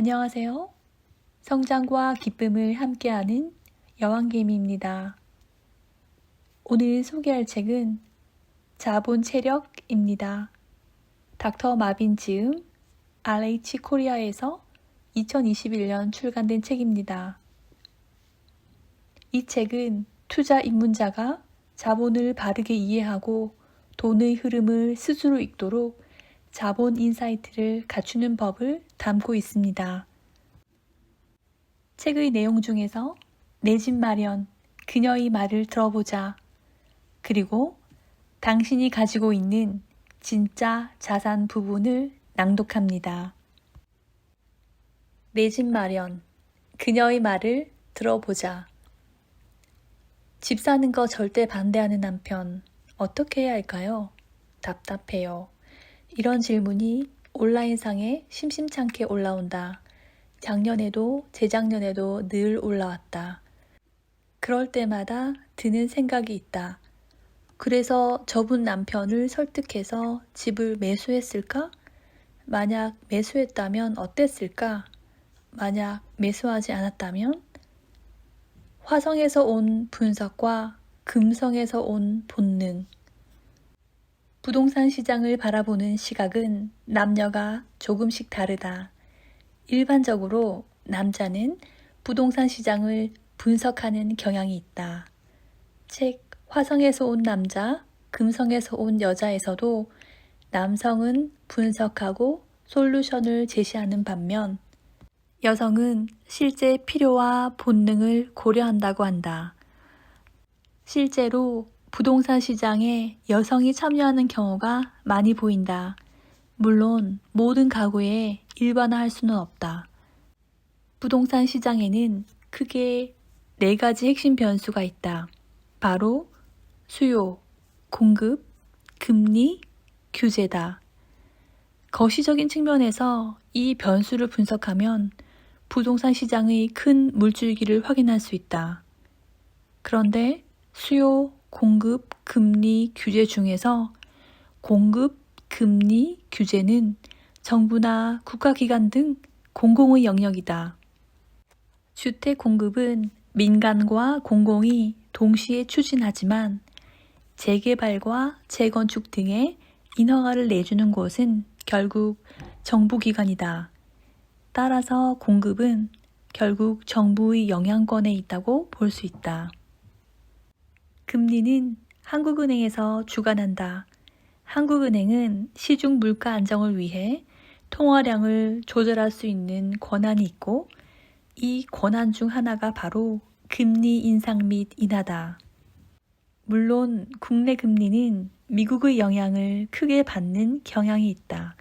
안녕하세요. 성장과 기쁨을 함께하는 여왕개미입니다. 오늘 소개할 책은 자본 체력입니다. 닥터 마빈 지음 RH 코리아에서 2021년 출간된 책입니다. 이 책은 투자 입문자가 자본을 바르게 이해하고 돈의 흐름을 스스로 읽도록 자본 인사이트를 갖추는 법을 담고 있습니다. 책의 내용 중에서 내 집 마련, 그녀의 말을 들어보자. 그리고 당신이 가지고 있는 진짜 자산 부분을 낭독합니다. 내 집 마련, 그녀의 말을 들어보자. 집 사는 거 절대 반대하는 남편, 어떻게 해야 할까요? 답답해요. 이런 질문이 온라인상에 심심찮게 올라온다. 작년에도 재작년에도 늘 올라왔다. 그럴 때마다 드는 생각이 있다. 그래서 저분 남편을 설득해서 집을 매수했을까? 만약 매수했다면 어땠을까? 만약 매수하지 않았다면? 화성에서 온 분석과 금성에서 온 본능. 부동산 시장을 바라보는 시각은 남녀가 조금씩 다르다. 일반적으로 남자는 부동산 시장을 분석하는 경향이 있다. 책 화성에서 온 남자, 금성에서 온 여자에서도 남성은 분석하고 솔루션을 제시하는 반면 여성은 실제 필요와 본능을 고려한다고 한다. 실제로 부동산 시장에 여성이 참여하는 경우가 많이 보인다. 물론 모든 가구에 일반화할 수는 없다. 부동산 시장에는 크게 네 가지 핵심 변수가 있다. 바로 수요, 공급, 금리, 규제다. 거시적인 측면에서 이 변수를 분석하면 부동산 시장의 큰 물줄기를 확인할 수 있다. 그런데 수요, 공급, 금리, 규제 중에서 공급, 금리, 규제는 정부나 국가기관 등 공공의 영역이다. 주택 공급은 민간과 공공이 동시에 추진하지만 재개발과 재건축 등의 인허가를 내주는 곳은 결국 정부기관이다. 따라서 공급은 결국 정부의 영향권에 있다고 볼 수 있다. 금리는 한국은행에서 주관한다. 한국은행은 시중 물가 안정을 위해 통화량을 조절할 수 있는 권한이 있고 이 권한 중 하나가 바로 금리 인상 및 인하다. 물론 국내 금리는 미국의 영향을 크게 받는 경향이 있다.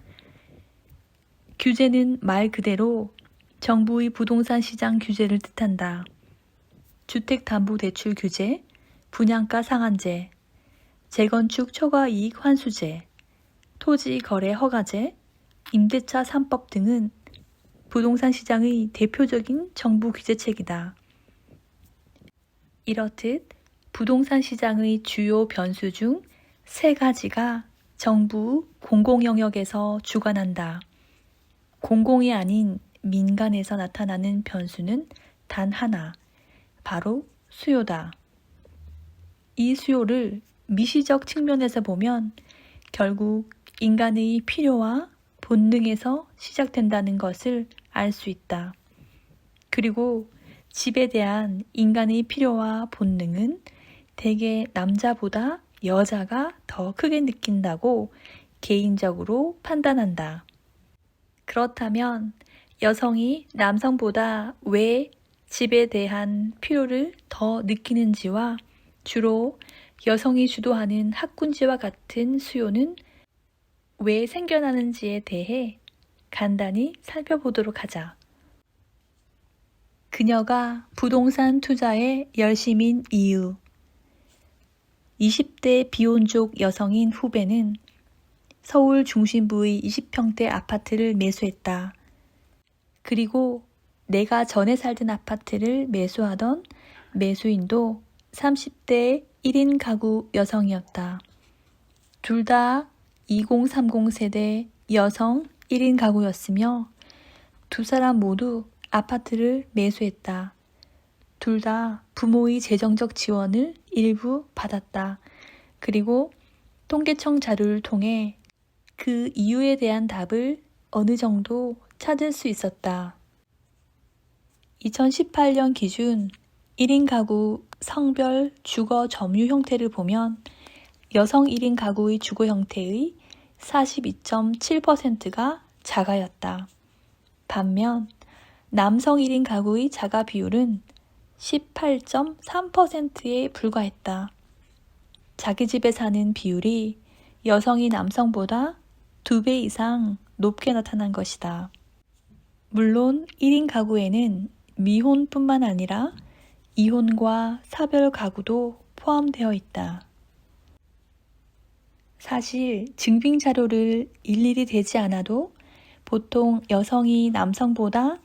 규제는 말 그대로 정부의 부동산 시장 규제를 뜻한다. 주택담보대출 규제, 분양가 상한제, 재건축 초과 이익 환수제, 토지 거래 허가제, 임대차 3법 등은 부동산 시장의 대표적인 정부 규제책이다. 이렇듯 부동산 시장의 주요 변수 중 세 가지가 정부 공공 영역에서 주관한다. 공공이 아닌 민간에서 나타나는 변수는 단 하나, 바로 수요다. 이 수요를 미시적 측면에서 보면 결국 인간의 필요와 본능에서 시작된다는 것을 알 수 있다. 그리고 집에 대한 인간의 필요와 본능은 대개 남자보다 여자가 더 크게 느낀다고 개인적으로 판단한다. 그렇다면 여성이 남성보다 왜 집에 대한 필요를 더 느끼는지와 주로 여성이 주도하는 학군지와 같은 수요는 왜 생겨나는지에 대해 간단히 살펴보도록 하자. 그녀가 부동산 투자에 열심인 이유. 20대 비혼족 여성인 후배는 서울 중심부의 20평대 아파트를 매수했다. 그리고 내가 전에 살던 아파트를 매수하던 매수인도 30대 1인 가구 여성이었다. 둘 다 2030 세대 여성 1인 가구였으며 두 사람 모두 아파트를 매수했다. 둘 다 부모의 재정적 지원을 일부 받았다. 그리고 통계청 자료를 통해 그 이유에 대한 답을 어느 정도 찾을 수 있었다. 2018년 기준 1인 가구 성별 주거 점유 형태를 보면 여성 1인 가구의 주거 형태의 42.7%가 자가였다. 반면 남성 1인 가구의 자가 비율은 18.3%에 불과했다. 자기 집에 사는 비율이 여성이 남성보다 두배 이상 높게 나타난 것이다. 물론 1인 가구에는 미혼뿐만 아니라 이혼과 사별 가구도 포함되어 있다. 사실 증빙 자료를 일일이 대지 않아도 보통 여성이 남성보다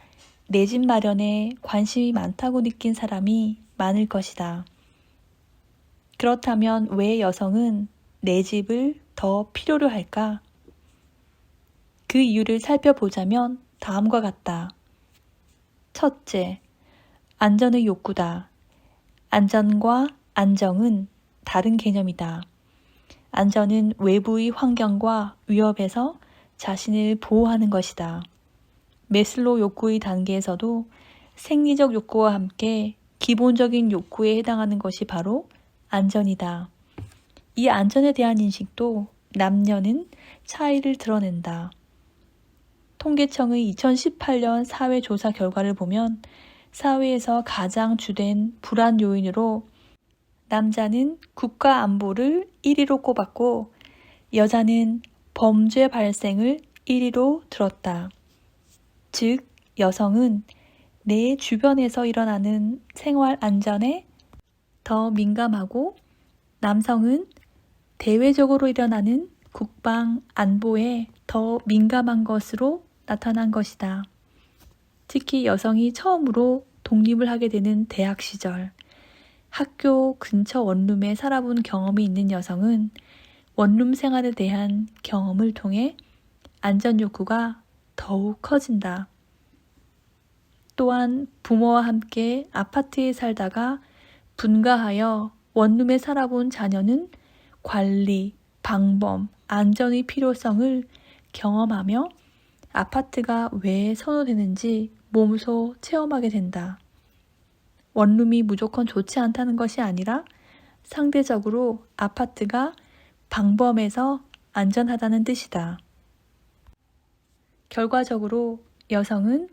내 집 마련에 관심이 많다고 느낀 사람이 많을 것이다. 그렇다면 왜 여성은 내 집을 더 필요로 할까? 그 이유를 살펴보자면 다음과 같다. 첫째, 안전의 욕구다. 안전과 안정은 다른 개념이다. 안전은 외부의 환경과 위협에서 자신을 보호하는 것이다. 메슬로 욕구의 단계에서도 생리적 욕구와 함께 기본적인 욕구에 해당하는 것이 바로 안전이다. 이 안전에 대한 인식도 남녀는 차이를 드러낸다. 통계청의 2018년 사회조사 결과를 보면 사회에서 가장 주된 불안 요인으로 남자는 국가 안보를 1위로 꼽았고 여자는 범죄 발생을 1위로 들었다. 즉, 여성은 내 주변에서 일어나는 생활 안전에 더 민감하고 남성은 대외적으로 일어나는 국방 안보에 더 민감한 것으로 나타난 것이다. 특히 여성이 처음으로 독립을 하게 되는 대학 시절, 학교 근처 원룸에 살아본 경험이 있는 여성은 원룸 생활에 대한 경험을 통해 안전 욕구가 더욱 커진다. 또한 부모와 함께 아파트에 살다가 분가하여 원룸에 살아본 자녀는 관리, 방범, 안전의 필요성을 경험하며 아파트가 왜 선호되는지 몸소 체험하게 된다. 원룸이 무조건 좋지 않다는 것이 아니라 상대적으로 아파트가 방범에서 안전하다는 뜻이다. 결과적으로 여성은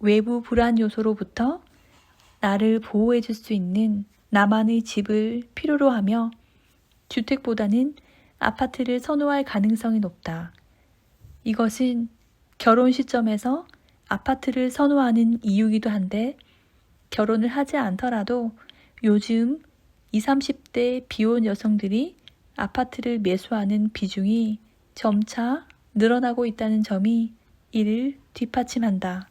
외부 불안 요소로부터 나를 보호해 줄 수 있는 나만의 집을 필요로 하며 주택보다는 아파트를 선호할 가능성이 높다. 이것은 결혼 시점에서 아파트를 선호하는 이유이기도 한데 결혼을 하지 않더라도 요즘 20, 30대 비혼 여성들이 아파트를 매수하는 비중이 점차 늘어나고 있다는 점이 이를 뒷받침한다.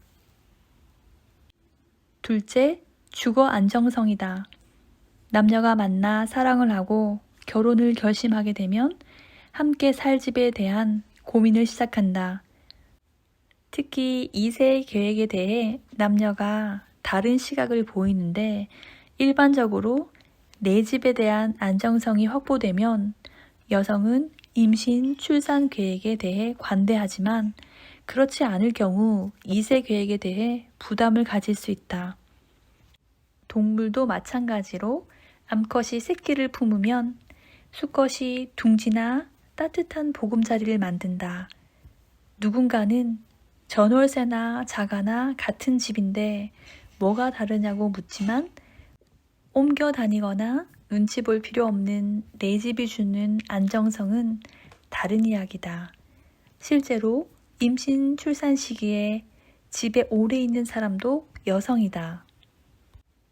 둘째, 주거 안정성이다. 남녀가 만나 사랑을 하고 결혼을 결심하게 되면 함께 살 집에 대한 고민을 시작한다. 특히 2세 계획에 대해 남녀가 다른 시각을 보이는데 일반적으로 내 집에 대한 안정성이 확보되면 여성은 임신, 출산 계획에 대해 관대하지만 그렇지 않을 경우 2세 계획에 대해 부담을 가질 수 있다. 동물도 마찬가지로 암컷이 새끼를 품으면 수컷이 둥지나 따뜻한 보금자리를 만든다. 누군가는 전월세나 자가나 같은 집인데 뭐가 다르냐고 묻지만 옮겨 다니거나 눈치 볼 필요 없는 내 집이 주는 안정성은 다른 이야기다. 실제로 임신 출산 시기에 집에 오래 있는 사람도 여성이다.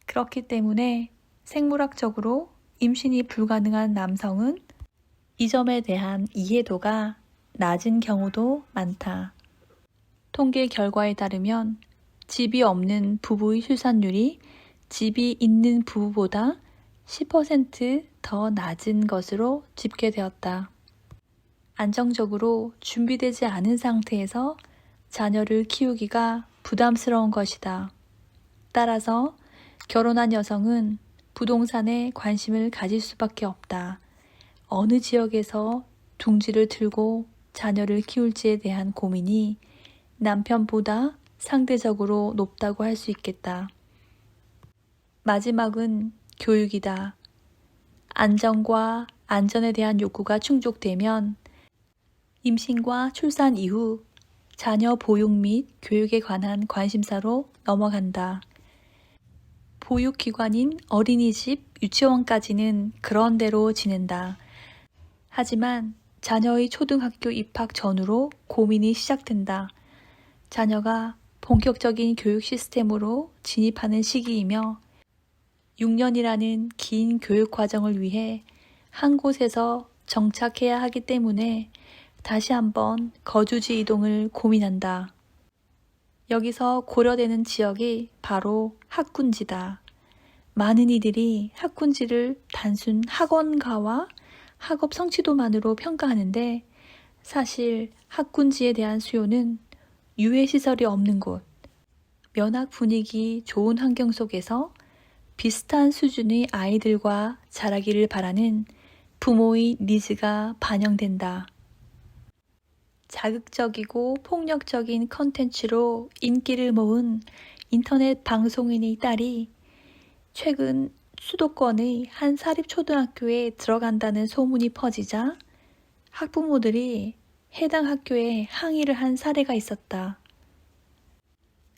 그렇기 때문에 생물학적으로 임신이 불가능한 남성은 이 점에 대한 이해도가 낮은 경우도 많다. 통계 결과에 따르면 집이 없는 부부의 출산율이 집이 있는 부부보다 10%더 낮은 것으로 집계되었다. 안정적으로 준비되지 않은 상태에서 자녀를 키우기가 부담스러운 것이다. 따라서 결혼한 여성은 부동산에 관심을 가질 수밖에 없다. 어느 지역에서 둥지를 틀고 자녀를 키울지에 대한 고민이 남편보다 상대적으로 높다고 할 수 있겠다. 마지막은 교육이다. 안정과 안전에 대한 욕구가 충족되면 임신과 출산 이후 자녀 보육 및 교육에 관한 관심사로 넘어간다. 보육기관인 어린이집, 유치원까지는 그런 대로 지낸다. 하지만 자녀의 초등학교 입학 전후로 고민이 시작된다. 자녀가 본격적인 교육 시스템으로 진입하는 시기이며 6년이라는 긴 교육 과정을 위해 한 곳에서 정착해야 하기 때문에 다시 한번 거주지 이동을 고민한다. 여기서 고려되는 지역이 바로 학군지다. 많은 이들이 학군지를 단순 학원가와 학업 성취도만으로 평가하는데 사실 학군지에 대한 수요는 유해시설이 없는 곳, 면학 분위기 좋은 환경 속에서 비슷한 수준의 아이들과 자라기를 바라는 부모의 니즈가 반영된다. 자극적이고 폭력적인 컨텐츠로 인기를 모은 인터넷 방송인의 딸이 최근 수도권의 한 사립초등학교에 들어간다는 소문이 퍼지자 학부모들이 해당 학교에 항의를 한 사례가 있었다.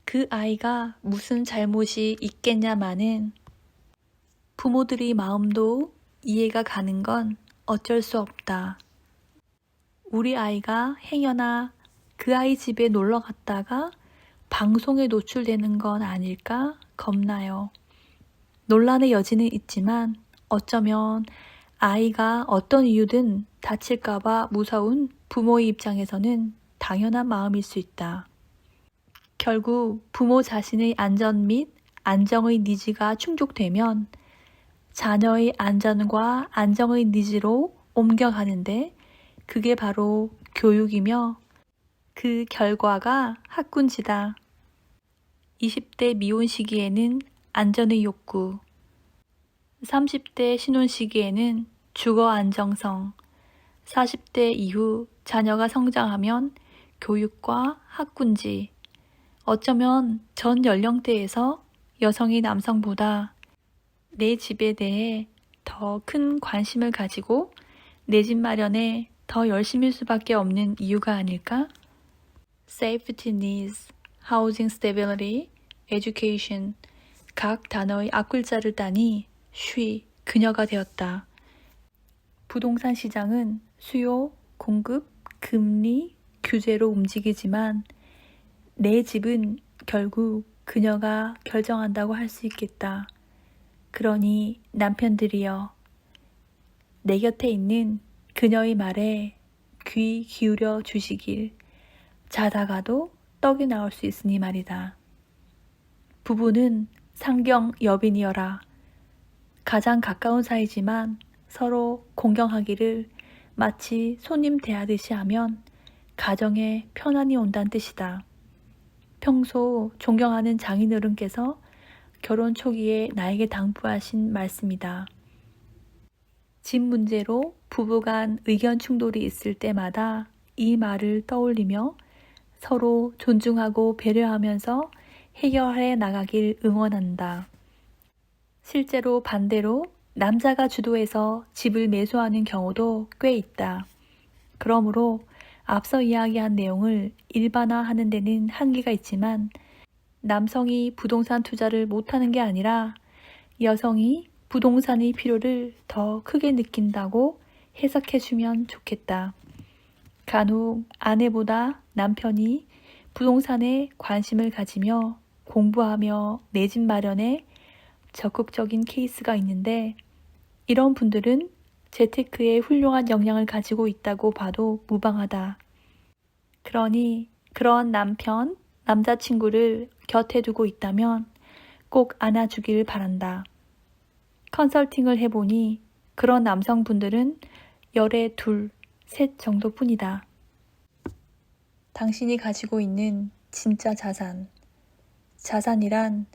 그 아이가 무슨 잘못이 있겠냐마는 부모들의 마음도 이해가 가는 건 어쩔 수 없다. 우리 아이가 행여나 그 아이 집에 놀러 갔다가 방송에 노출되는 건 아닐까 겁나요. 논란의 여지는 있지만 어쩌면 아이가 어떤 이유든 다칠까봐 무서운 부모의 입장에서는 당연한 마음일 수 있다. 결국 부모 자신의 안전 및 안정의 니즈가 충족되면 자녀의 안전과 안정의 니즈로 옮겨가는데 그게 바로 교육이며 그 결과가 학군지다. 20대 미혼 시기에는 안전의 욕구, 30대 신혼 시기에는 주거 안정성, 40대 이후 자녀가 성장하면 교육과 학군지, 어쩌면 전 연령대에서 여성이 남성보다 내 집에 대해 더 큰 관심을 가지고 내 집 마련에 더 열심일 수밖에 없는 이유가 아닐까? Safety needs, housing stability, education 각 단어의 앞글자를 따니 쉬, 그녀가 되었다. 부동산 시장은 수요, 공급, 금리, 규제로 움직이지만 내 집은 결국 그녀가 결정한다고 할 수 있겠다. 그러니 남편들이여, 내 곁에 있는 그녀의 말에 귀 기울여 주시길 자다가도 떡이 나올 수 있으니 말이다. 부부는 상경 여빈이여라. 가장 가까운 사이지만 서로 공경하기를 마치 손님 대하듯이 하면 가정에 편안이 온다는 뜻이다. 평소 존경하는 장인어른께서 결혼 초기에 나에게 당부하신 말씀이다. 집 문제로 부부간 의견 충돌이 있을 때마다 이 말을 떠올리며 서로 존중하고 배려하면서 해결해 나가길 응원한다. 실제로 반대로 남자가 주도해서 집을 매수하는 경우도 꽤 있다. 그러므로 앞서 이야기한 내용을 일반화하는 데는 한계가 있지만 남성이 부동산 투자를 못하는 게 아니라 여성이 부동산의 필요를 더 크게 느낀다고 해석해주면 좋겠다. 간혹 아내보다 남편이 부동산에 관심을 가지며 공부하며 내 집 마련에 적극적인 케이스가 있는데 이런 분들은 재테크에 훌륭한 역량을 가지고 있다고 봐도 무방하다. 그러니 그런 남편, 남자친구를 곁에 두고 있다면 꼭 안아주길 바란다. 컨설팅을 해보니 그런 남성분들은 열에 둘, 셋 정도뿐이다. 당신이 가지고 있는 진짜 자산, 자산이란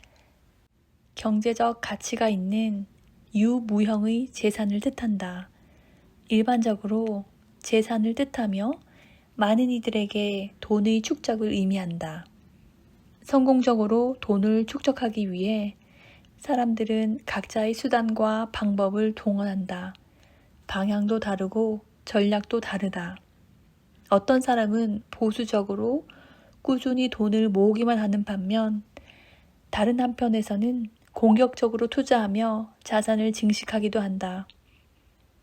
경제적 가치가 있는 유무형의 재산을 뜻한다. 일반적으로 재산을 뜻하며 많은 이들에게 돈의 축적을 의미한다. 성공적으로 돈을 축적하기 위해 사람들은 각자의 수단과 방법을 동원한다. 방향도 다르고 전략도 다르다. 어떤 사람은 보수적으로 꾸준히 돈을 모으기만 하는 반면 다른 한편에서는 공격적으로 투자하며 자산을 증식하기도 한다.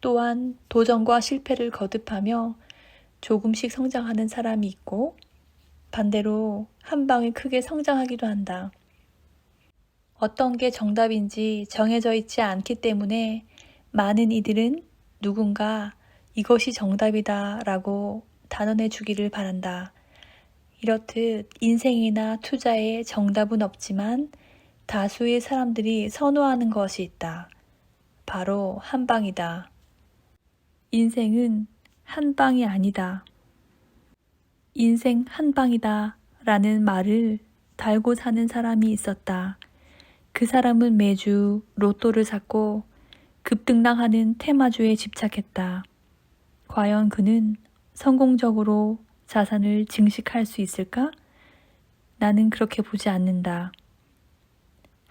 또한 도전과 실패를 거듭하며 조금씩 성장하는 사람이 있고 반대로 한 방에 크게 성장하기도 한다. 어떤 게 정답인지 정해져 있지 않기 때문에 많은 이들은 누군가 이것이 정답이다 라고 단언해 주기를 바란다. 이렇듯 인생이나 투자에 정답은 없지만 다수의 사람들이 선호하는 것이 있다. 바로 한방이다. 인생은 한방이 아니다. 인생 한방이다 라는 말을 달고 사는 사람이 있었다. 그 사람은 매주 로또를 샀고 급등락하는 테마주에 집착했다. 과연 그는 성공적으로 자산을 증식할 수 있을까? 나는 그렇게 보지 않는다.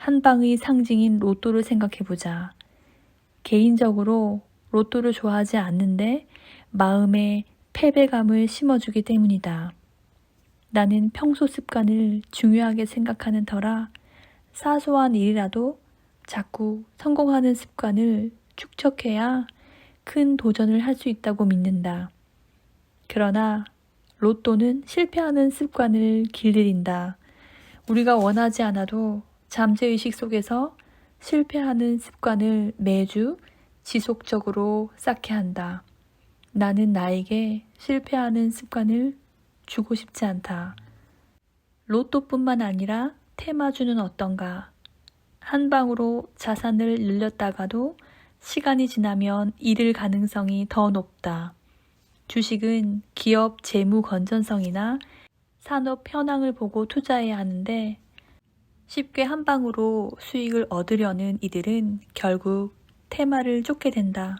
한방의 상징인 로또를 생각해보자. 개인적으로 로또를 좋아하지 않는데 마음에 패배감을 심어주기 때문이다. 나는 평소 습관을 중요하게 생각하는 터라 사소한 일이라도 자꾸 성공하는 습관을 축적해야 큰 도전을 할 수 있다고 믿는다. 그러나 로또는 실패하는 습관을 길들인다. 우리가 원하지 않아도 잠재의식 속에서 실패하는 습관을 매주 지속적으로 쌓게 한다. 나는 나에게 실패하는 습관을 주고 싶지 않다. 로또뿐만 아니라 테마주는 어떤가? 한 방으로 자산을 늘렸다가도 시간이 지나면 잃을 가능성이 더 높다. 주식은 기업 재무 건전성이나 산업 현황을 보고 투자해야 하는데 쉽게 한 방으로 수익을 얻으려는 이들은 결국 테마를 쫓게 된다.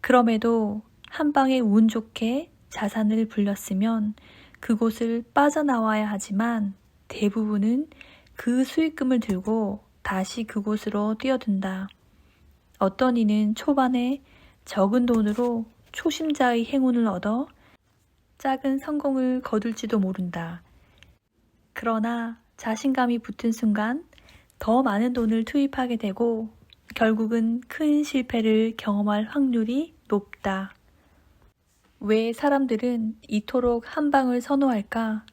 그럼에도 한 방에 운 좋게 자산을 불렸으면 그곳을 빠져나와야 하지만 대부분은 그 수익금을 들고 다시 그곳으로 뛰어든다. 어떤 이는 초반에 적은 돈으로 초심자의 행운을 얻어 작은 성공을 거둘지도 모른다. 그러나 자신감이 붙은 순간 더 많은 돈을 투입하게 되고 결국은 큰 실패를 경험할 확률이 높다. 왜 사람들은 이토록 한 방을 선호할까?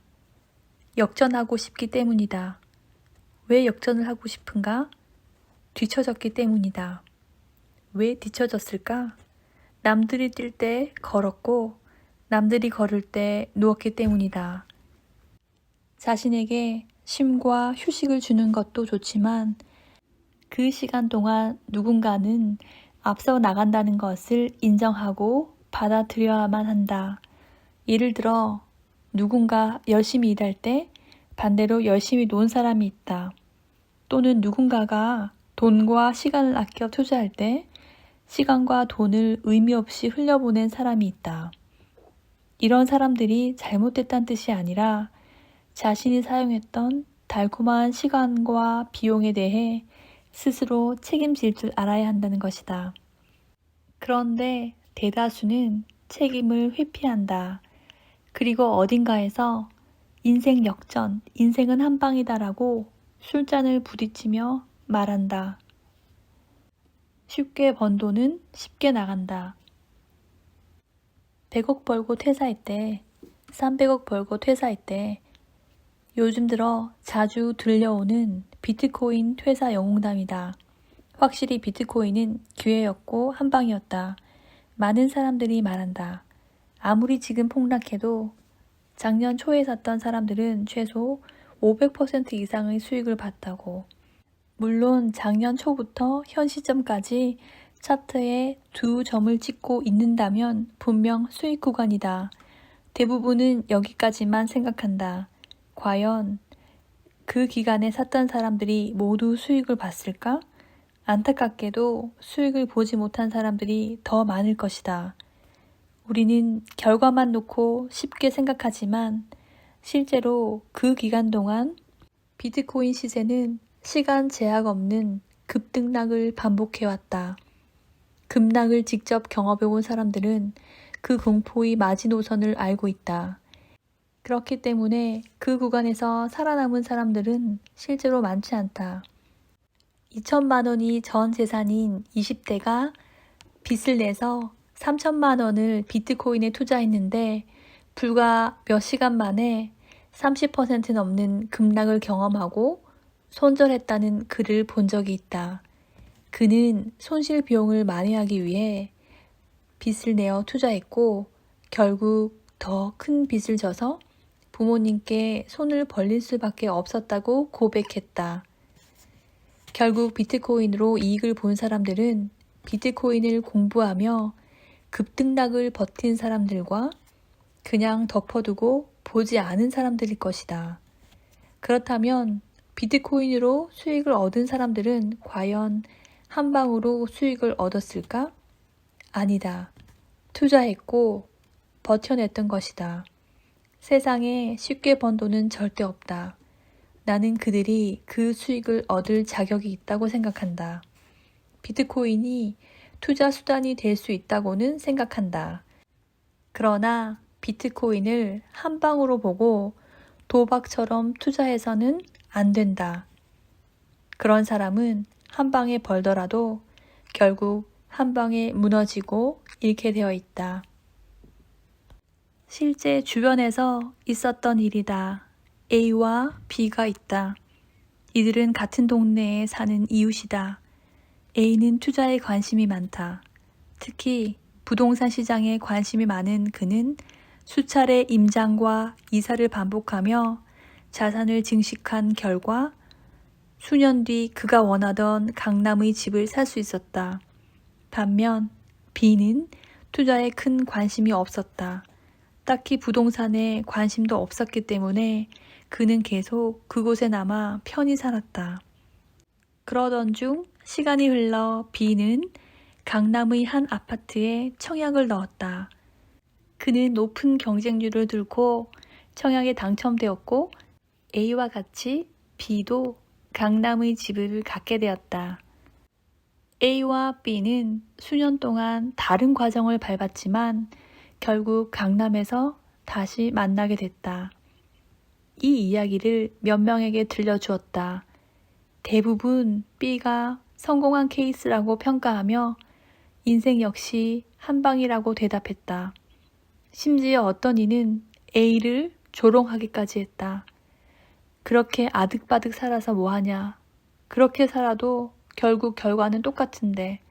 역전하고 싶기 때문이다. 왜 역전을 하고 싶은가? 뒤처졌기 때문이다. 왜 뒤처졌을까? 남들이 뛸 때 걸었고 남들이 걸을 때 누웠기 때문이다. 자신에게 쉼과 휴식을 주는 것도 좋지만 그 시간 동안 누군가는 앞서 나간다는 것을 인정하고 받아들여야만 한다. 예를 들어 누군가 열심히 일할 때 반대로 열심히 논 사람이 있다. 또는 누군가가 돈과 시간을 아껴 투자할 때 시간과 돈을 의미 없이 흘려보낸 사람이 있다. 이런 사람들이 잘못됐다는 뜻이 아니라 자신이 사용했던 달콤한 시간과 비용에 대해 스스로 책임질 줄 알아야 한다는 것이다. 그런데 대다수는 책임을 회피한다. 그리고 어딘가에서 인생 역전, 인생은 한 방이다라고 술잔을 부딪히며 말한다. 쉽게 번 돈은 쉽게 나간다. 100억 벌고 퇴사했대. 300억 벌고 퇴사했대. 요즘 들어 자주 들려오는 비트코인 퇴사 영웅담이다. 확실히 비트코인은 기회였고 한방이었다. 많은 사람들이 말한다. 아무리 지금 폭락해도 작년 초에 샀던 사람들은 최소 500% 이상의 수익을 봤다고. 물론 작년 초부터 현 시점까지 차트에 두 점을 찍고 있는다면 분명 수익 구간이다. 대부분은 여기까지만 생각한다. 과연 그 기간에 샀던 사람들이 모두 수익을 봤을까? 안타깝게도 수익을 보지 못한 사람들이 더 많을 것이다. 우리는 결과만 놓고 쉽게 생각하지만 실제로 그 기간 동안 비트코인 시세는 시간 제약 없는 급등락을 반복해왔다. 급락을 직접 경험해온 사람들은 그 공포의 마지노선을 알고 있다. 그렇기 때문에 그 구간에서 살아남은 사람들은 실제로 많지 않다. 2천만 원이 전 재산인 20대가 빚을 내서 3천만 원을 비트코인에 투자했는데 불과 몇 시간 만에 30% 넘는 급락을 경험하고 손절했다는 글을 본 적이 있다. 그는 손실 비용을 만회하기 위해 빚을 내어 투자했고 결국 더 큰 빚을 져서 부모님께 손을 벌릴 수밖에 없었다고 고백했다. 결국 비트코인으로 이익을 본 사람들은 비트코인을 공부하며 급등락을 버틴 사람들과 그냥 덮어두고 보지 않은 사람들일 것이다. 그렇다면 비트코인으로 수익을 얻은 사람들은 과연 한 방으로 수익을 얻었을까? 아니다. 투자했고 버텨냈던 것이다. 세상에 쉽게 번 돈은 절대 없다. 나는 그들이 그 수익을 얻을 자격이 있다고 생각한다. 비트코인이 투자 수단이 될 수 있다고는 생각한다. 그러나 비트코인을 한 방으로 보고 도박처럼 투자해서는 안 된다. 그런 사람은 한 방에 벌더라도 결국 한 방에 무너지고 잃게 되어 있다. 실제 주변에서 있었던 일이다. A와 B가 있다. 이들은 같은 동네에 사는 이웃이다. A는 투자에 관심이 많다. 특히 부동산 시장에 관심이 많은 그는 수차례 임장과 이사를 반복하며 자산을 증식한 결과 수년 뒤 그가 원하던 강남의 집을 살 수 있었다. 반면 B는 투자에 큰 관심이 없었다. 딱히 부동산에 관심도 없었기 때문에 그는 계속 그곳에 남아 편히 살았다. 그러던 중 시간이 흘러 B는 강남의 한 아파트에 청약을 넣었다. 그는 높은 경쟁률을 들고 청약에 당첨되었고 A와 같이 B도 강남의 집을 갖게 되었다. A와 B는 수년 동안 다른 과정을 밟았지만 결국 강남에서 다시 만나게 됐다. 이 이야기를 몇 명에게 들려주었다. 대부분 B가 성공한 케이스라고 평가하며 인생 역시 한 방이라고 대답했다. 심지어 어떤 이는 A를 조롱하기까지 했다. 그렇게 아득바득 살아서 뭐하냐. 그렇게 살아도 결국 결과는 똑같은데.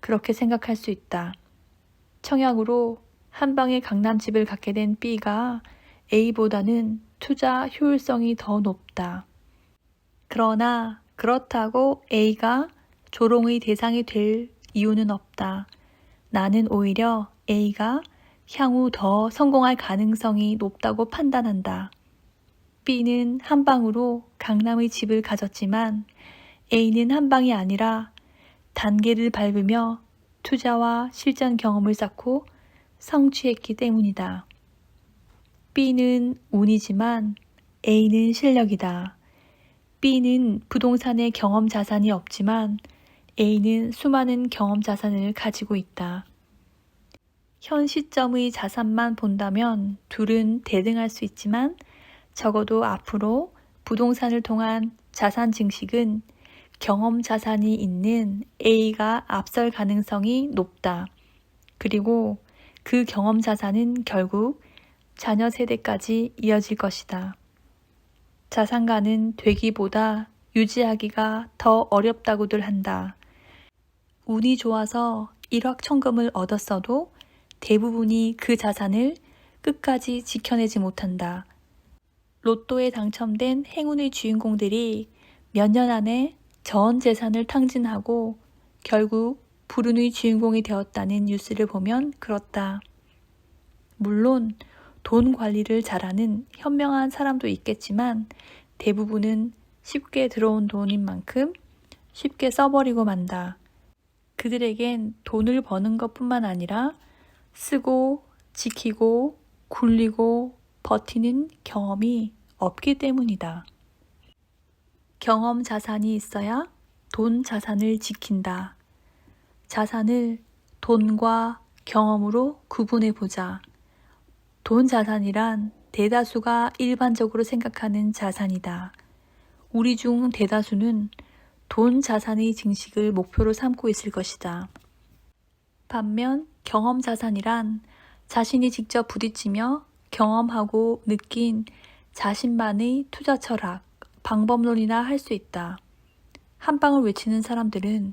그렇게 생각할 수 있다. 청약으로 한 방에 강남집을 갖게 된 B가 A보다는 투자 효율성이 더 높다. 그러나 그렇다고 A가 조롱의 대상이 될 이유는 없다. 나는 오히려 A가 향후 더 성공할 가능성이 높다고 판단한다. B는 한 방으로 강남의 집을 가졌지만 A는 한 방이 아니라 단계를 밟으며 투자와 실전 경험을 쌓고 성취했기 때문이다. B는 운이지만 A는 실력이다. B는 부동산의 경험 자산이 없지만 A는 수많은 경험 자산을 가지고 있다. 현 시점의 자산만 본다면 둘은 대등할 수 있지만 적어도 앞으로 부동산을 통한 자산 증식은 경험 자산이 있는 A가 앞설 가능성이 높다. 그리고 그 경험 자산은 결국 자녀 세대까지 이어질 것이다. 자산가는 되기보다 유지하기가 더 어렵다고들 한다. 운이 좋아서 일확천금을 얻었어도 대부분이 그 자산을 끝까지 지켜내지 못한다. 로또에 당첨된 행운의 주인공들이 몇 년 안에 전 재산을 탕진하고 결국 불운의 주인공이 되었다는 뉴스를 보면 그렇다. 물론 돈 관리를 잘하는 현명한 사람도 있겠지만 대부분은 쉽게 들어온 돈인 만큼 쉽게 써버리고 만다. 그들에겐 돈을 버는 것 뿐만 아니라 쓰고, 지키고, 굴리고, 버티는 경험이 없기 때문이다. 경험 자산이 있어야 돈 자산을 지킨다. 자산을 돈과 경험으로 구분해 보자. 돈 자산이란 대다수가 일반적으로 생각하는 자산이다. 우리 중 대다수는 돈 자산의 증식을 목표로 삼고 있을 것이다. 반면 경험 자산이란 자신이 직접 부딪히며 경험하고 느낀 자신만의 투자 철학, 방법론이나 할 수 있다. 한 방을 외치는 사람들은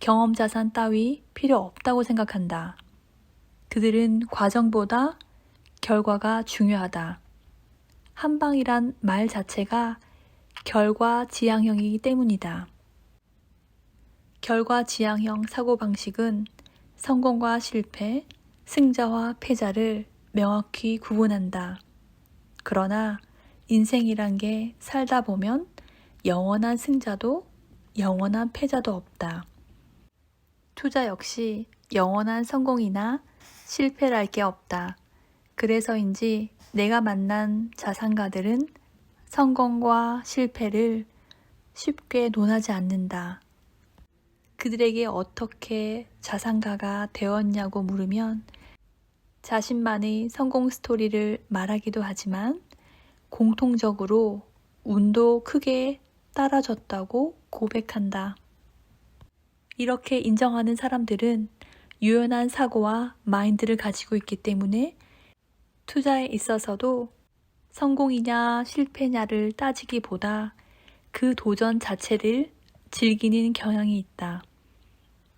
경험 자산 따위 필요 없다고 생각한다. 그들은 과정보다 결과가 중요하다. 한방이란 말 자체가 결과 지향형이기 때문이다. 결과 지향형 사고방식은 성공과 실패, 승자와 패자를 명확히 구분한다. 그러나 인생이란 게 살다 보면 영원한 승자도 영원한 패자도 없다. 투자 역시 영원한 성공이나 실패랄 게 없다. 그래서인지 내가 만난 자산가들은 성공과 실패를 쉽게 논하지 않는다. 그들에게 어떻게 자산가가 되었냐고 물으면 자신만의 성공 스토리를 말하기도 하지만 공통적으로 운도 크게 따라졌다고 고백한다. 이렇게 인정하는 사람들은 유연한 사고와 마인드를 가지고 있기 때문에 투자에 있어서도 성공이냐 실패냐를 따지기보다 그 도전 자체를 즐기는 경향이 있다.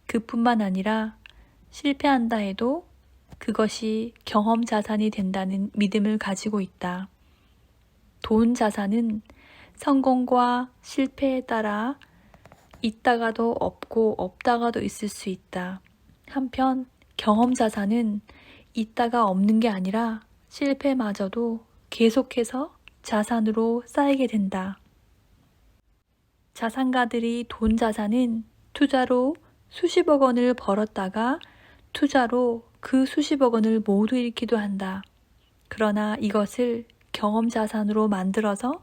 그뿐만 아니라 실패한다 해도 그것이 경험 자산이 된다는 믿음을 가지고 있다. 돈 자산은 성공과 실패에 따라 있다가도 없고 없다가도 있을 수 있다. 한편 경험 자산은 있다가 없는 게 아니라 실패마저도 계속해서 자산으로 쌓이게 된다. 자산가들이 돈 자산은 투자로 수십억 원을 벌었다가 투자로 그 수십억 원을 모두 잃기도 한다. 그러나 이것을 경험 자산으로 만들어서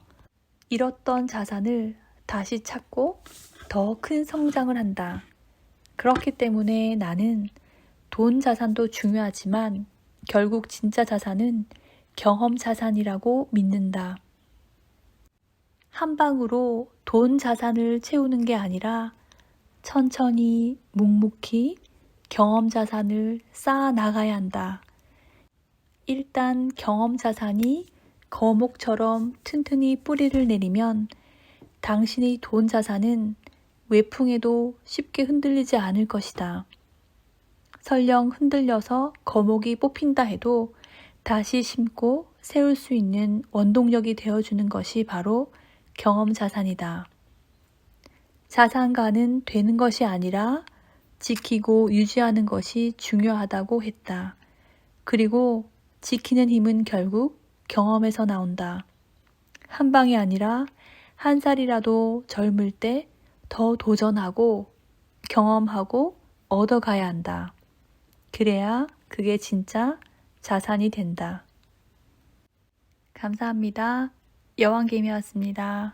잃었던 자산을 다시 찾고 더 큰 성장을 한다. 그렇기 때문에 나는 돈 자산도 중요하지만 결국 진짜 자산은 경험 자산이라고 믿는다. 한 방으로 돈 자산을 채우는 게 아니라 천천히 묵묵히 경험 자산을 쌓아 나가야 한다. 일단 경험 자산이 거목처럼 튼튼히 뿌리를 내리면 당신의 돈 자산은 외풍에도 쉽게 흔들리지 않을 것이다. 설령 흔들려서 거목이 뽑힌다 해도 다시 심고 세울 수 있는 원동력이 되어주는 것이 바로 경험 자산이다. 자산가는 되는 것이 아니라 지키고 유지하는 것이 중요하다고 했다. 그리고 지키는 힘은 결국 경험에서 나온다. 한 방이 아니라 한 살이라도 젊을 때 더 도전하고 경험하고 얻어가야 한다. 그래야 그게 진짜 자산이 된다. 감사합니다. 여왕개미였습니다.